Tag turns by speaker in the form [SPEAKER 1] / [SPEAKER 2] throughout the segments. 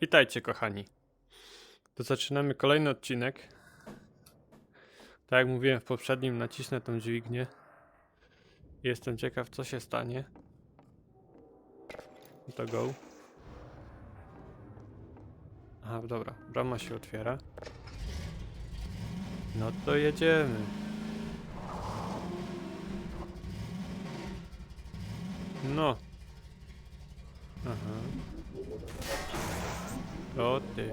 [SPEAKER 1] Witajcie, kochani. To zaczynamy kolejny odcinek. Tak jak mówiłem w poprzednim, nacisnę tą dźwignię. Jestem ciekaw, co się stanie. To go. Aha, dobra, brama się otwiera. No to jedziemy. No. Aha. O ty.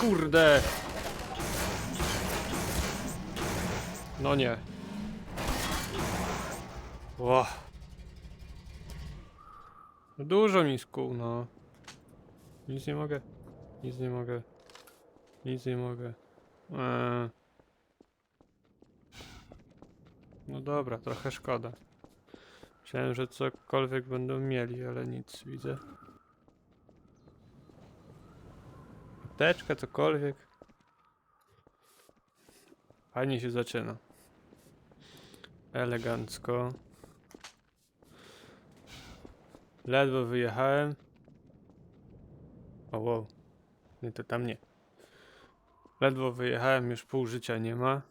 [SPEAKER 1] Kurde. No nie. Ło. Dużo mi skół, no. Nic nie mogę. Nic nie mogę. Nic nie mogę. Eee. No dobra, trochę szkoda. Myślałem, że cokolwiek będą mieli, ale nic widzę. Apteczka, cokolwiek. Fajnie się zaczyna. Elegancko. Ledwo wyjechałem. O wow. Nie, to tam nie. Ledwo wyjechałem, już pół życia nie ma.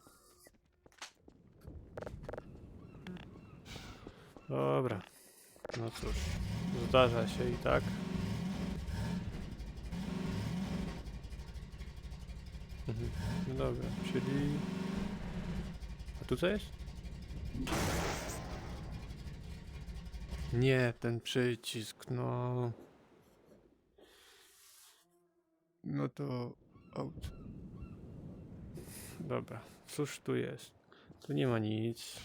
[SPEAKER 1] Dobra. No cóż, zdarza się i tak. Mhm. No dobra, czyli... A tu co jest? Nie, ten przycisk, no... No to... Out. Dobra, cóż tu jest? Tu nie ma nic.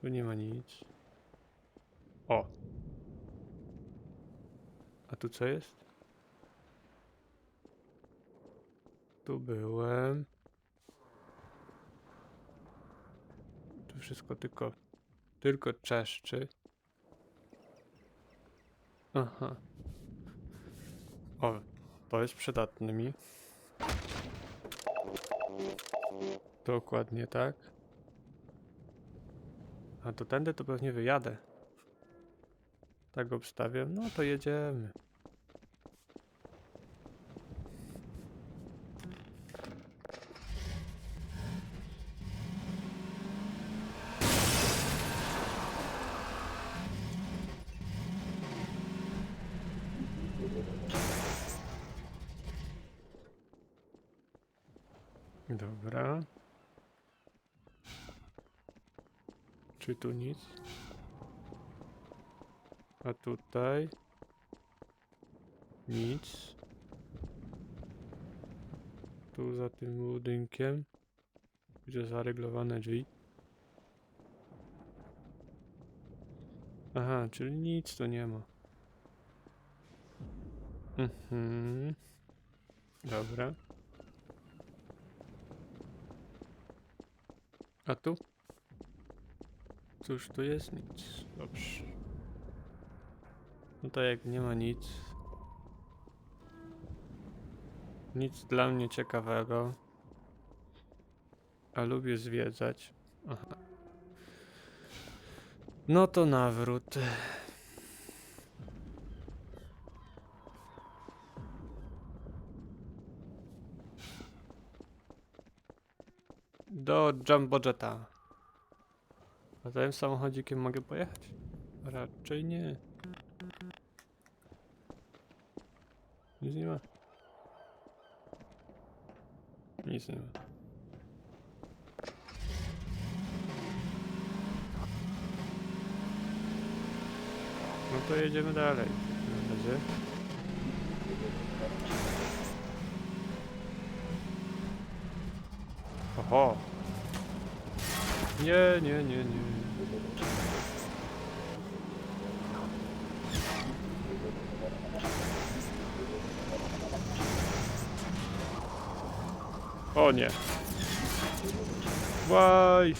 [SPEAKER 1] Tu nie ma nic. O! A tu co jest? Tu byłem. Tu wszystko tylko... Tylko czeszczy. Aha. O, to jest przydatne mi. Dokładnie tak. A to tędy to pewnie wyjadę. Tak obstawiam. No to jedziemy. Dobra. Czy tu nic? A tutaj? Nic. Tu za tym budynkiem. Gdzie zareglowane drzwi. Aha, czyli nic tu nie ma. Mhm. Dobra. A tu? Cóż, tu jest nic. Dobrze. No to jak nie ma nic. Nic dla mnie ciekawego. A lubię zwiedzać. Aha. No to nawrót. Do Jumbo Jetta. A tym samochodzikiem mogę pojechać? Raczej nie. Nic nie ma. Nic nie ma. No to jedziemy dalej. takim razie. Oho. Nie, nie, nie, nie. O nie. Łaj.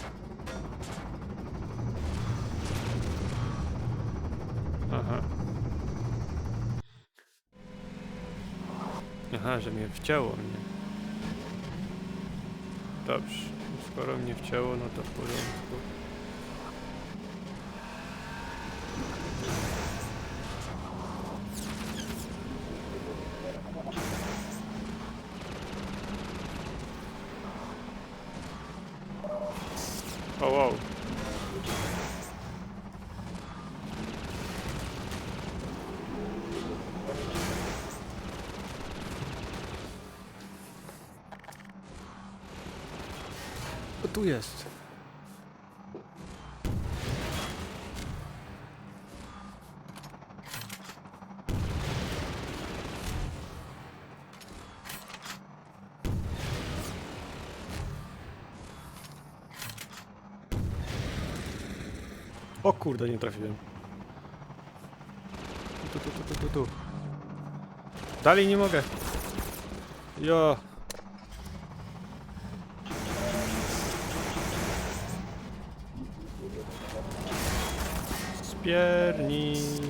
[SPEAKER 1] Aha. Aha, że mnie wcięło mnie. Dobrze. Skoro mnie wcięło, no to w porządku. O, wow. O, tu jest. O kurde, nie trafiłem. Tu, tu, tu, tu, tu. Dalej nie mogę. Jo. Spiernicam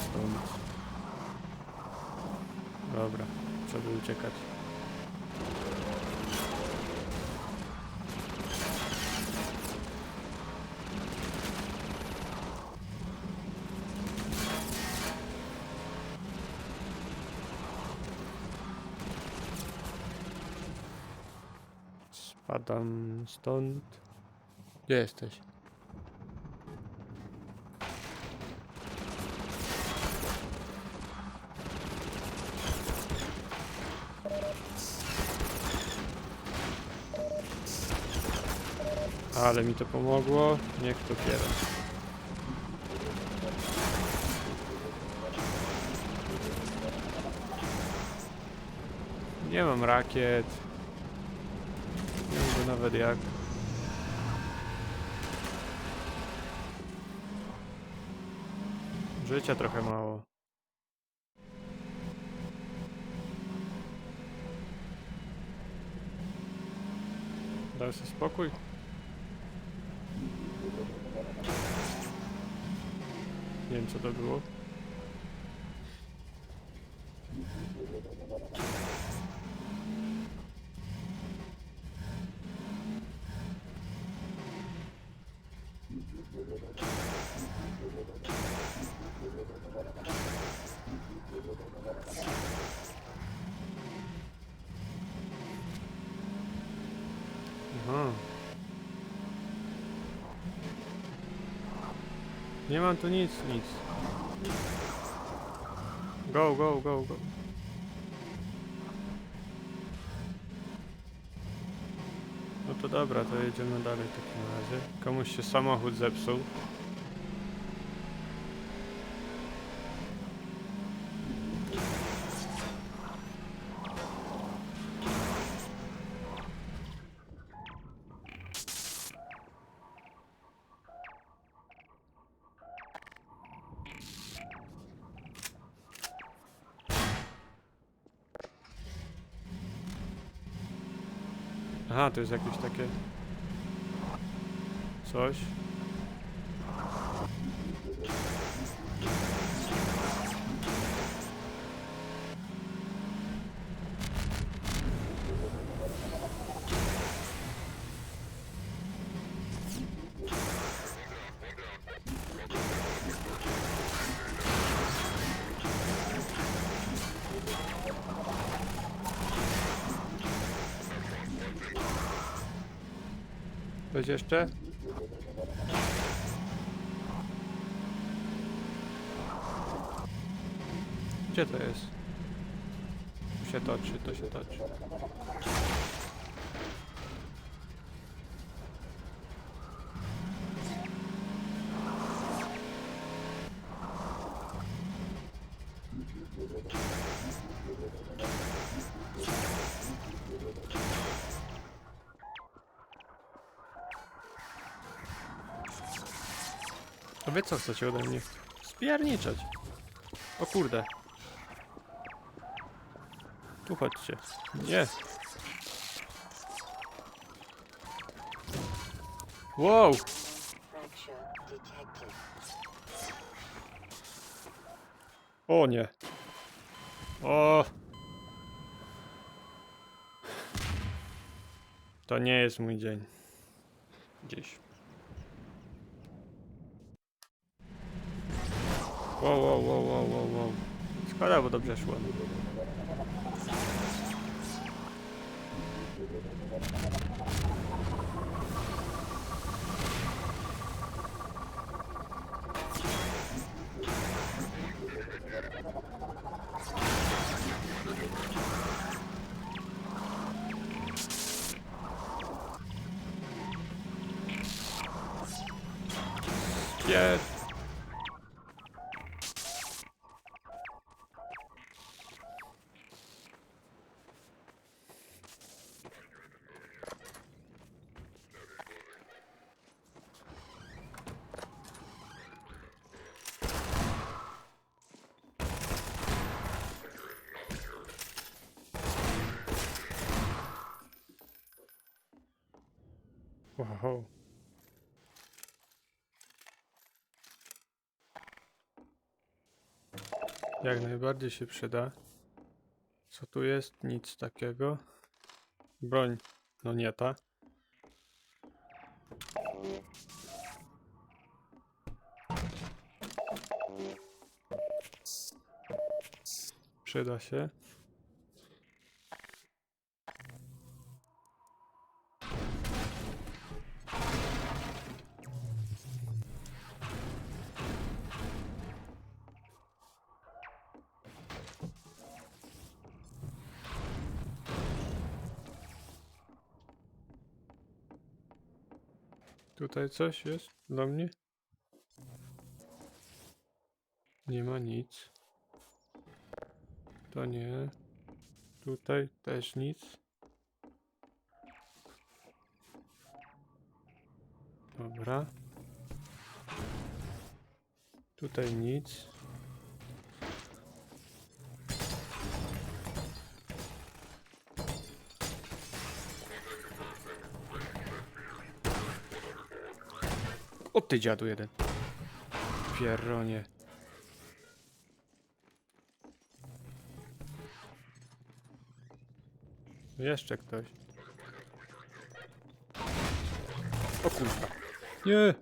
[SPEAKER 1] stąd. Dobra, trzeba uciekać. Spadam stąd. Gdzie jesteś? Ale mi to pomogło. Niech to kiera. Nie mam rakiet. Nie wiem nawet jak. Życia trochę mało. Daj spokój. Nie wiem Nie mam tu nic, nic. Go, go, go, go. No to dobra, to jedziemy dalej w takim razie. Komuś się samochód zepsuł. Aha, to jest jakieś takie... Coś. Coś jeszcze? Gdzie to jest? Tu się toczy, to się toczy. Wy co chcecie ode mnie? Spierniczać. O kurde. Tu chodźcie. Nie. Wow! O nie. O. To nie jest mój dzień. Dziś. Wow, wow, wow, wow, wow, wow. Szkoda, bo dobrze szło. Wow. Jak najbardziej się przyda. Co tu jest? Nic takiego. Broń. No nie ta. Przyda się. Tutaj coś jest dla mnie? Nie ma nic. To nie. Tutaj też nic. Dobra. Tutaj nic. Ty dziadu jeden. Pierronie. Jeszcze ktoś. O kurwa. Nie.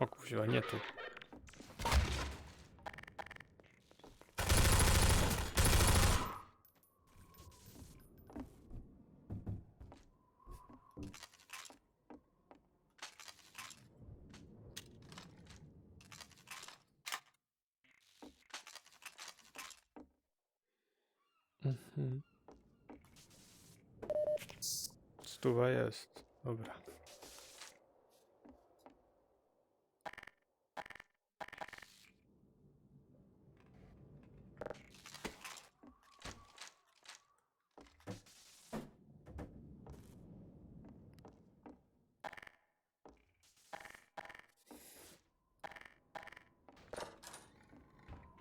[SPEAKER 1] O kurwa, nie tu. Mhm. Stuwa jest. Dobra.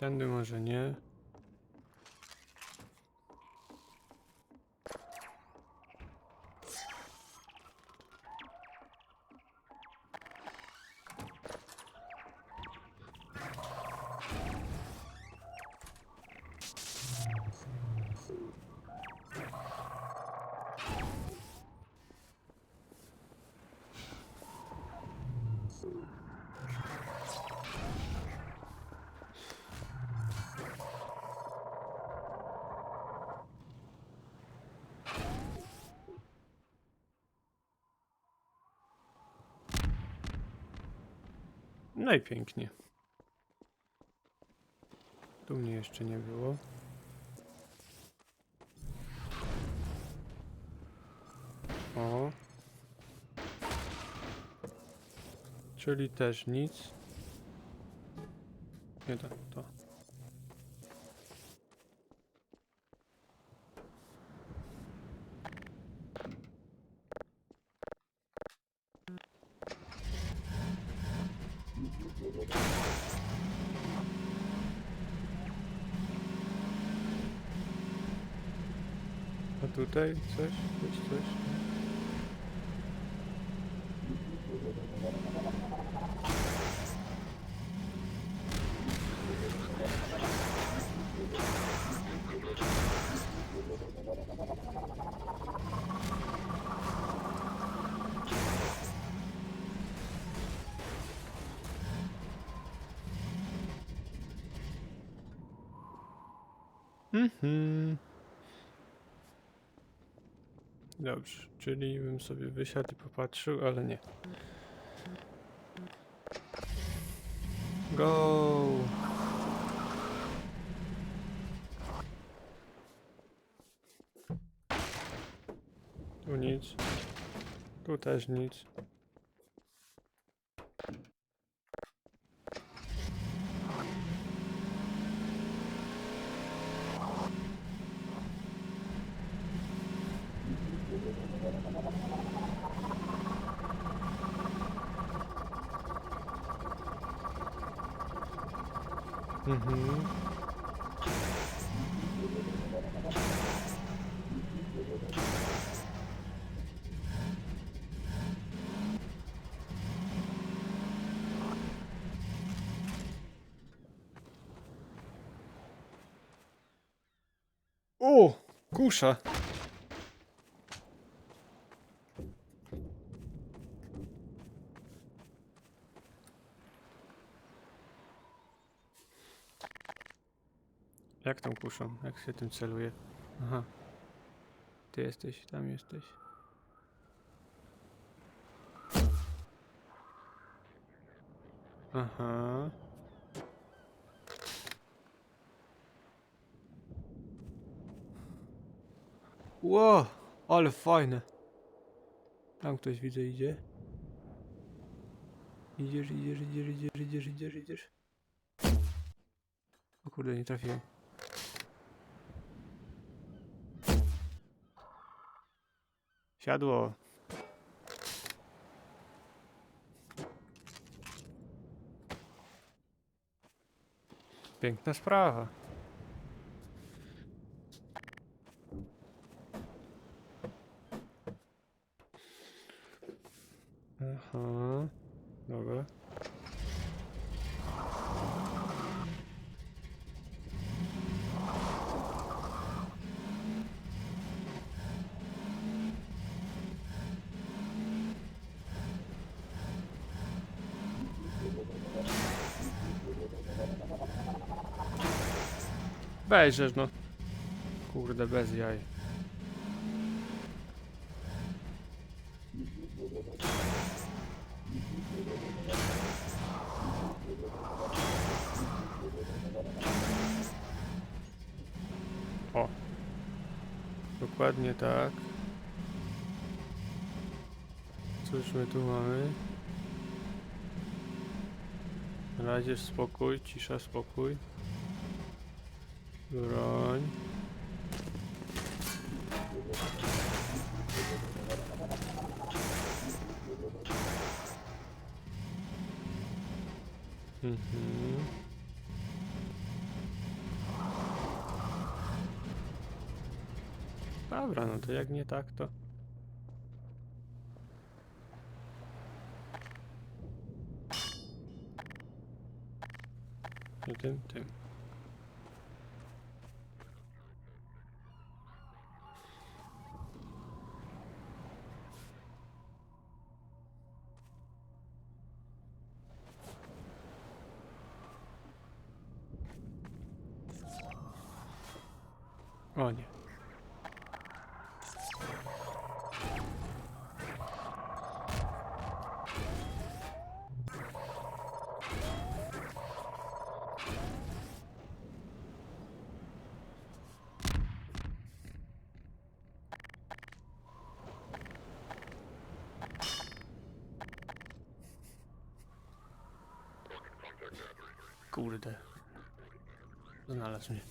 [SPEAKER 1] Tędy może nie. I pięknie. Tu mnie jeszcze nie było. O. Czyli też nic. Nie to. Tutaj coś, coś, coś. Dobrze, czyli bym sobie wysiadł i popatrzył, ale nie. Go! Tu nic. Tu też nic. Mhm. O! Kusza! Jak tą kuszą? Jak się tym celuje? Aha. Ty jesteś, tam jesteś. Aha. Ło, ale fajne. Tam ktoś widzę idzie. Idziesz, idziesz, idziesz, idziesz, idziesz, idziesz, idziesz. O kurde, nie trafiłem. Siadło. Piękna sprawa. Aha. Dobra. Weźżesz no. Kurde, bez jaj. O. Dokładnie tak. Cóż my tu mamy? Na razie spokój, cisza, spokój. Broń. Mhm. Dobra, no to jak nie tak, to... Tym, tym. O nie. Kurde. Znalazł mnie.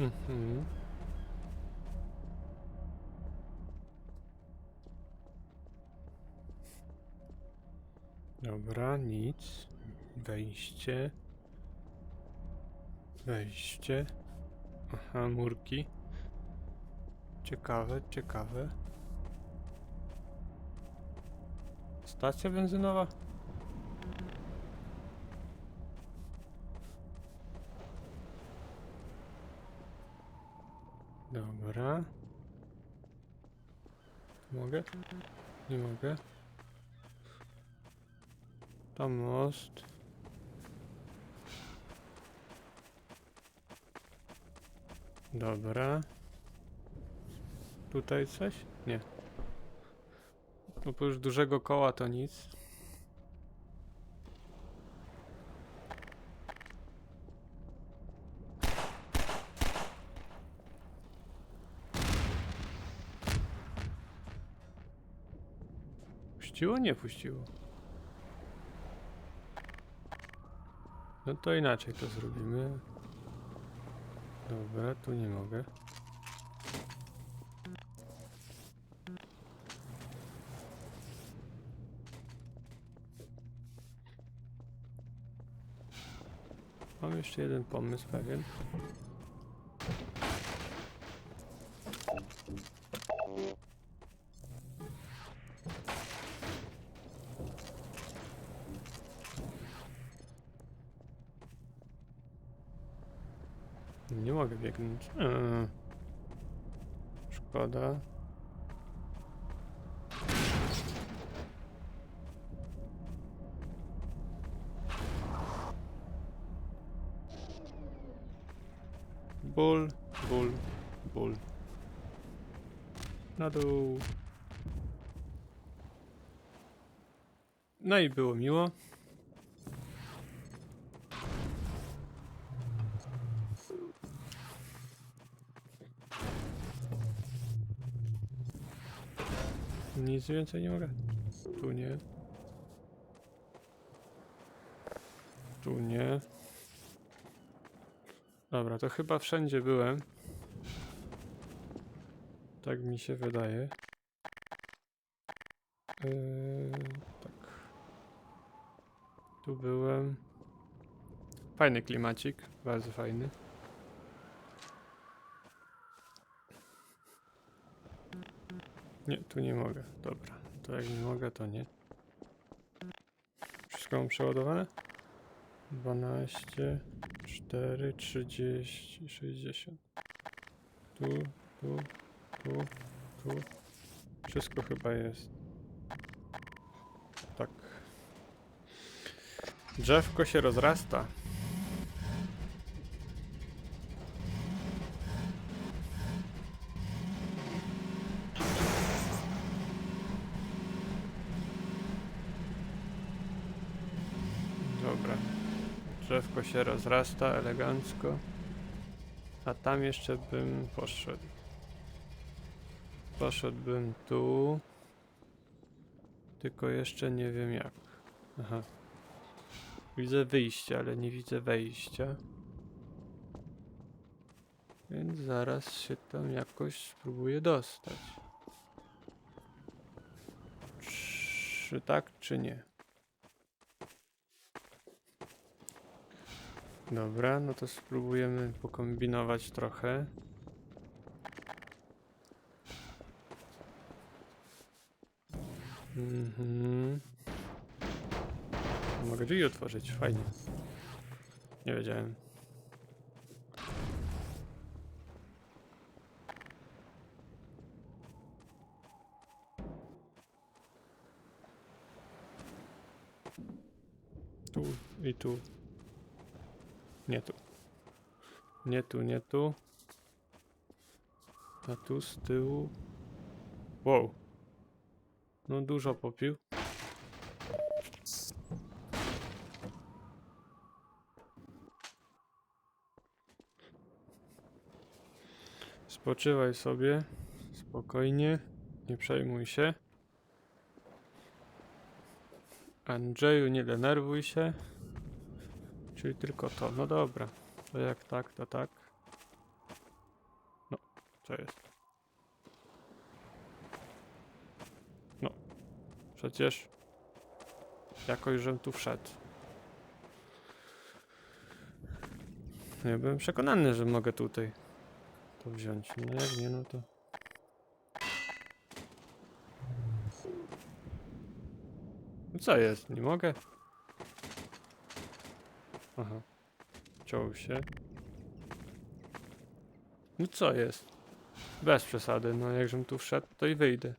[SPEAKER 1] Mhm. Dobra, nic. Wejście. Wejście. Aha, murki. Ciekawe, ciekawe. Stacja benzynowa? Dobra. Mogę? Nie mogę. Tam most. Dobra. Tutaj coś? Nie. Oprócz dużego koła to nic. Puściło? Nie puściło. No to inaczej to zrobimy. Dobra, tu nie mogę. Mam jeszcze jeden pomysł pewien. Biegnąć. Eee. Szkoda. Ból, ból, ból. Na dół. No i było miło. Nic więcej nie mogę. Tu nie. Tu nie. Dobra, to chyba wszędzie byłem. Tak mi się wydaje. Yy, tak. Tu byłem. Fajny klimacik, bardzo fajny. Nie, tu nie mogę. Dobra, to jak nie mogę, to nie. Wszystko mam przeładowane? 12, 4, 30, 60. Tu, tu, tu, tu. Wszystko chyba jest. Tak. Drzewko się rozrasta. Dobra. Drzewko się rozrasta elegancko. A tam jeszcze bym poszedł. Poszedłbym tu. Tylko jeszcze nie wiem jak. Aha. Widzę wyjście, ale nie widzę wejścia. Więc zaraz się tam jakoś spróbuję dostać. Czy tak, czy nie? Dobra, no to spróbujemy pokombinować trochę. Mhm. Mogę drzwi otworzyć, fajnie. Nie wiedziałem. Tu i tu. Nie tu. Nie tu, nie tu. A tu z tyłu. Wow. No dużo popił. Spoczywaj sobie. Spokojnie. Nie przejmuj się. Andrzeju, nie denerwuj się. Czyli tylko to. No dobra. To jak tak, to tak. Co jest? No. Przecież... Jakoś, żem tu wszedł. No Ja byłem przekonany, że mogę tutaj to wziąć. No jak nie, no to... No co jest? Nie mogę? Aha. Ciął się. No co jest? Bez przesady, no jakżem tu wszedł, to i wyjdę.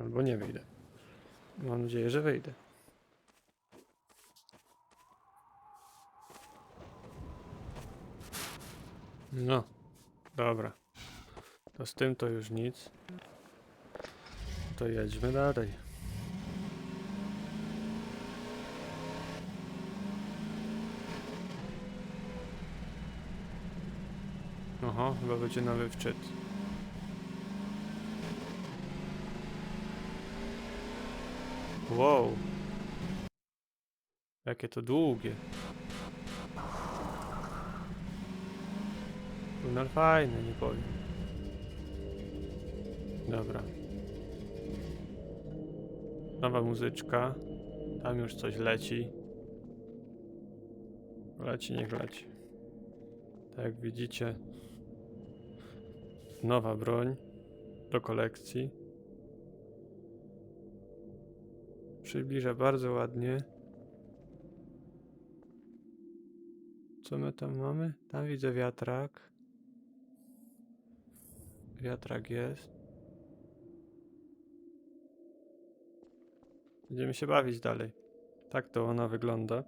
[SPEAKER 1] Albo nie wyjdę. Mam nadzieję, że wyjdę. No, dobra. To z tym to już nic. To jedźmy dalej. Oho, chyba będzie nowy wczyt. Wow. Jakie to długie. Tunel fajny, nie powiem. Dobra. Nowa muzyczka. Tam już coś leci. Leci, niech leci. Tak jak widzicie, nowa broń do kolekcji. Przybliża bardzo ładnie. Co my tam mamy? Tam widzę wiatrak. Wiatrak jest. Będziemy się bawić dalej. Tak to ona wygląda.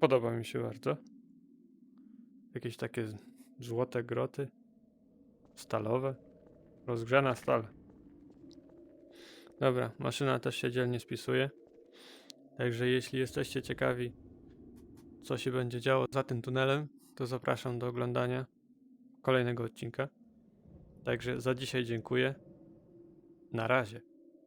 [SPEAKER 1] Podoba mi się bardzo. Jakieś takie złote groty. Stalowe. Rozgrzana stal. Dobra, maszyna też się dzielnie spisuje. Także jeśli jesteście ciekawi, co się będzie działo za tym tunelem, to zapraszam do oglądania kolejnego odcinka. Także za dzisiaj dziękuję. Na razie.